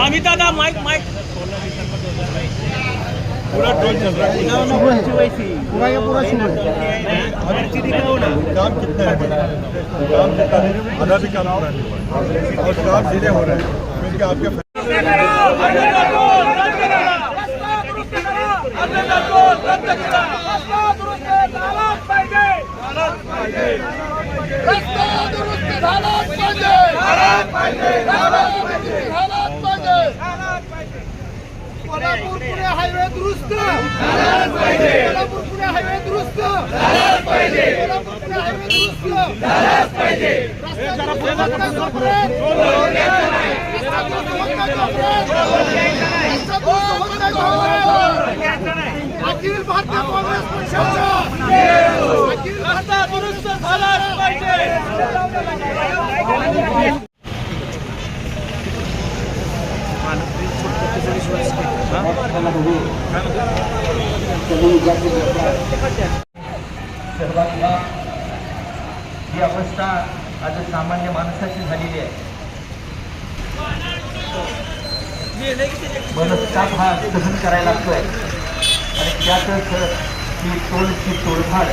अमित दादा mic mic. पूरा toll चल रहा है। पूरा ये पूरा शुरू है। काम कितना है काम कितना है आधा भी काम पूरा नहीं हुआ और काम धीरे हो रहे हैं। क्योंकि आपके रस्ता दुरुस्त झालाच पाहिजे झालाच पाहिजे कोल्हापूर पुणे हायवे दुरुस्त कोल्हापूर पुणे हायवे दुरुस्त कोल्हापूर पुणे हायवे दुरुस्त रस्ता दुरुस्त होत नाही अखिल भारतीय काँग्रेस पक्षाचा. अखिल भारतीय सर्वांना ही अवस्था आज सामान्य माणसाची झालेली आहे. मनस्ताप हा सहन करायला लागतोय. आणि त्यातच ही टोलची तोडफाड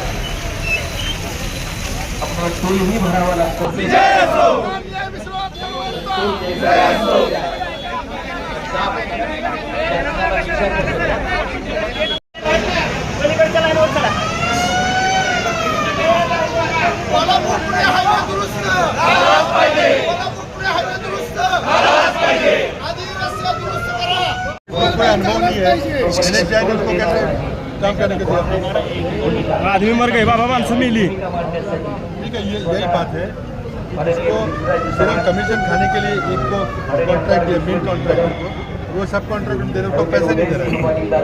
आपल्याला टोलही भरावा लागतो. अनुभव नहीं है काम करने के लिए आदमी मर गए बाबा माणसं मेली। ठीक है ये यही बात है। इसको सिर्फ़ कमीशन खाने के लिए एक को कॉन्ट्रैक्ट दिया मेन कॉन्ट्रैक्टर को वो सब कॉन्ट्रैक्टर दे रहे पैसे नहीं दे रहे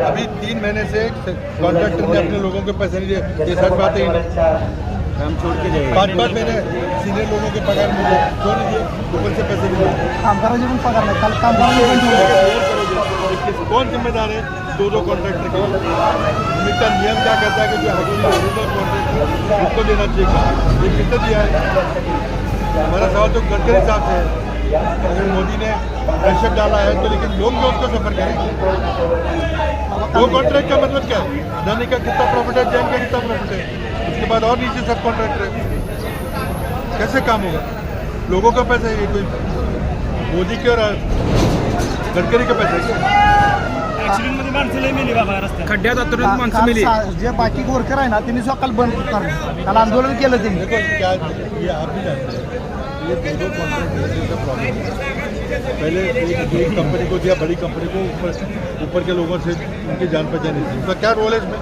अभी तीन महीने से कॉन्ट्रैक्टर ने अपने लोगों को पैसे नहीं दिए। ये सच बात है नहीं हम छोड़ के जाएँगे पाँच पाँच महीने सीनियर लोगों के पगार मिले क्यों नहीं दिए ऊपर से पैसे दिए। कामगारांचे पण पगार नाही काल कामगारांनी पण कौन जिम्मेदार है? दो दो कॉन्ट्रैक्टर के। उनका नियम क्या कहता है कि जो ओरिजिनल कॉन्ट्रैक्टर उसको देना चाहिए ये किसने दिया है? हमारा सवाल तो गडकरी साहब से है। अगर मोदी ने प्रेशर डाला है तो लेकिन लोग जो उसको सफ़र करेंगे। वो कॉन्ट्रैक्ट का मतलब क्या है? अदानी का कितना प्रॉफिट है जैन का कितना प्रॉफिट है? उसके बाद और नीचे सब कॉन्ट्रैक्टर है। कैसे काम होगा? लोगों का पैसा ये कोई मोदी के और गडकरी का पैसा. क्या ऍक्सिडेंट मध्ये माणसं लय मेली बाबा रस्त्यात. खड्ड्यात का- माणसं मेली. सा- जे बाकी वर्कर आहे ना त्यांनी सकाळ बंद करणार काल आंदोलन केलं त्यांनी. देखो क्या ये आप भी जानते हैं ये दो दो कॉन्ट्रैक्ट का प्रॉब्लम है पहले एक कंपनी को दिया बड़ी कंपनी को ऊपर ऊपर के लोगों से उनकी जान पहचान नहीं थी उनका क्या रोल है इसमें?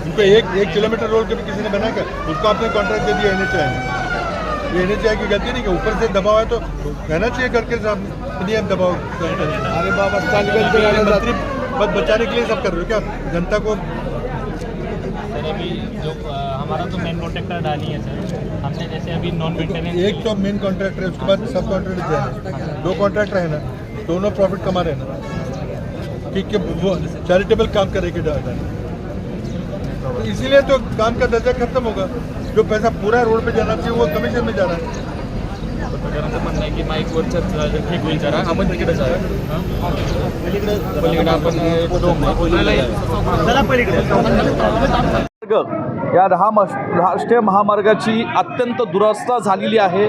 उनको एक एक किलोमीटर रोड कभी किसी ने बनाया उसको आपने कॉन्ट्रैक्ट दे दिया एन एच ये एन एच की गलती नहीं कि ऊपर से दबाव है तो कहना चाहिए करके साहब नहीं हम दबाव अरे बाबा पद बचाने के लिए सब कर रहे हो क्या? जनता को सर अभी जो हमारा तो मेन कॉन्ट्रैक्टर डाली है सर। हमने जैसे अभी नॉन मेंटेनेंस एक तो मेन कॉन्ट्रैक्टर है उसके बाद सब कॉन्ट्रैक्टर है। दो कॉन्ट्रैक्टर है ना दोनों प्रॉफिट कमा रहे हैं ना। ठीक है वो चैरिटेबल काम करेगी डाटा तो इसीलिए तो काम का दर्जा खत्म होगा। जो पैसा पूरा रोड पे जाना चाहिए वो कमीशन में जा रहा है। म्हणणं आहे की ठीक होईल जरा. आपण तिकडे जाऊया. पलीकडे आपण या. दहा राष्ट्रीय महामार्गाची अत्यंत दुरवस्था झालेली आहे.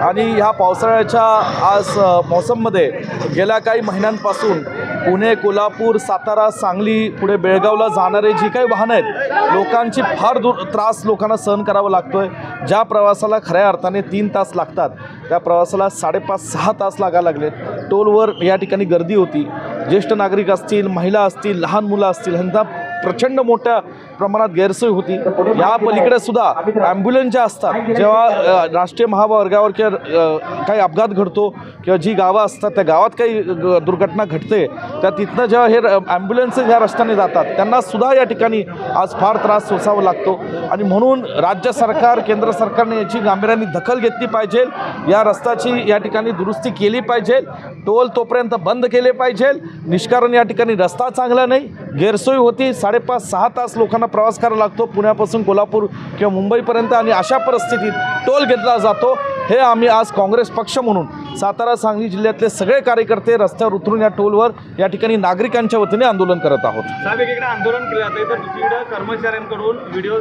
आणि ह्या पावसाळ्याच्या आज मोसममध्ये गेल्या काही महिन्यांपासून पुणे कोल्हापूर सातारा सांगली पुढे बेळगावला जाणारे जी काही वाहनं आहेत लोकांची फार दूर त्रास लोकांना सहन करावा लागतो आहे ज्या प्रवासाला खऱ्या अर्थाने तीन तास लागतात त्या प्रवासाला साडेपाच सहा तास लागायला लागलेत. टोलवर या ठिकाणी गर्दी होती. ज्येष्ठ नागरिक असतील महिला असतील लहान मुलं असतील ह्यांचा प्रचंड मोठ्या प्रमाणात गैरसोय होती. या पलीकडे सुद्धा ॲम्ब्युलन्स ज्या असतात जेव्हा राष्ट्रीय महामार्गावर किंवा काही अपघात घडतो किंवा जी गावं असतात त्या गावात काही दुर्घटना घडते त्या तिथनं जेव्हा हे ॲम्ब्युलन्स ह्या रस्त्याने जातात त्यांना सुद्धा या ठिकाणी आज फार त्रास सोसावा लागतो. आणि म्हणून राज्य सरकार केंद्र सरकारने याची गांभीर्याने दखल घेतली पाहिजे. या रस्त्याची या ठिकाणी दुरुस्ती केली पाहिजे. टोल तोपर्यंत बंद केले पाहिजे. निष्कारण या ठिकाणी रस्ता चांगला नाही. गैरसोय होती. साडेपाच सहा तास लोकांना लोकांना प्रवास करावा लागतो. पुण्यापासून कोल्हापूर किंवा मुंबईपर्यंत आणि अशा परिस्थितीत टोल घेतला जातो. हे आम्ही आज काँग्रेस पक्ष म्हणून सातारा सांगली जिल्ह्यातले सगळे कार्यकर्ते रस्त्यावर उतरून या टोलवर या ठिकाणी नागरिकांच्या वतीने आंदोलन करत आहोत. साहेब एकीकडे आंदोलन केलं जात आहे तर दुसरीकडे कर्मचाऱ्यांकडून व्हिडिओ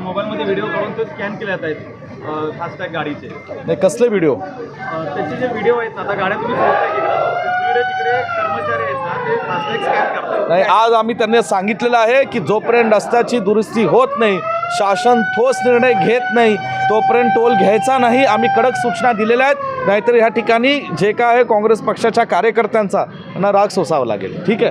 मोबाईलमध्ये व्हिडिओ काढून ते स्कॅन केले जात आहेत फास्टॅग गाडीचे. नाही कसले व्हिडिओ? त्याचे जे व्हिडिओ आहेत आता गाड्या तुम्ही तिकडे कर्मचारी नाही आज आम्ही त्यांना सांगितलेलं आहे की जोपर्यंत रस्त्याची दुरुस्ती होत नाही शासन ठोस निर्णय घेत नाही तोपर्यंत टोल घ्यायचा नाही आम्ही कडक सूचना दिलेल्या आहेत. नाहीतर ह्या ठिकाणी जे काय आहे काँग्रेस पक्षाच्या कार्यकर्त्यांचा राग सोसावा लागेल. ठीक आहे?